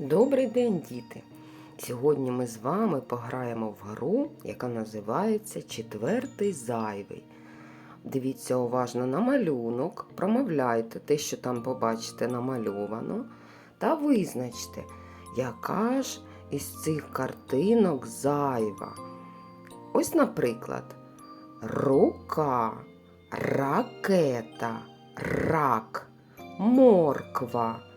Добрий день, діти! Сьогодні ми з вами пограємо в гру, яка називається Четвертий зайвий. Дивіться уважно на малюнок, промовляйте те, що там побачите намальовано, та визначте, яка ж із цих картинок зайва. Ось, наприклад, рука, ракета, рак, морква.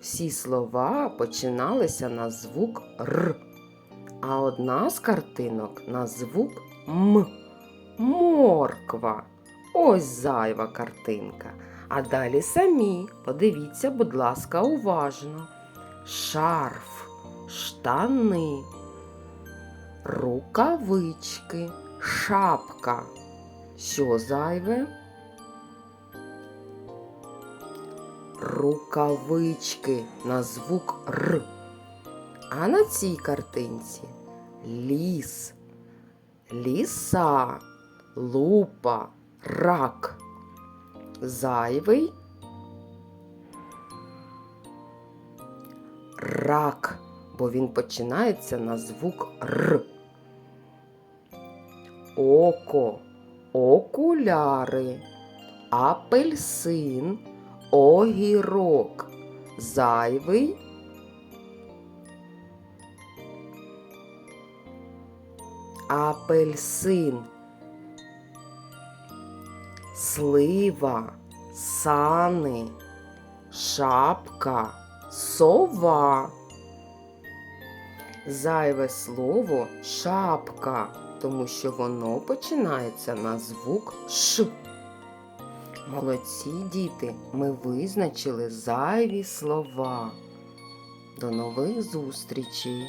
Всі слова починалися на звук Р, а одна з картинок на звук М. Морква. Ось зайва картинка. А далі самі подивіться, будь ласка, уважно. Шарф, штани, рукавички, шапка. Що зайве? Рукавички на звук Р. А на цій картинці ліс, ліса, лупа, рак. Зайвий рак, бо він починається на звук Р. Око, окуляри, апельсин, огірок. Зайвий. Апельсин. Слива, сани, шапка, сова. Зайве слово шапка, тому що воно починається на звук Ш. Молодці діти, ми визначили зайві слова. До нових зустрічей!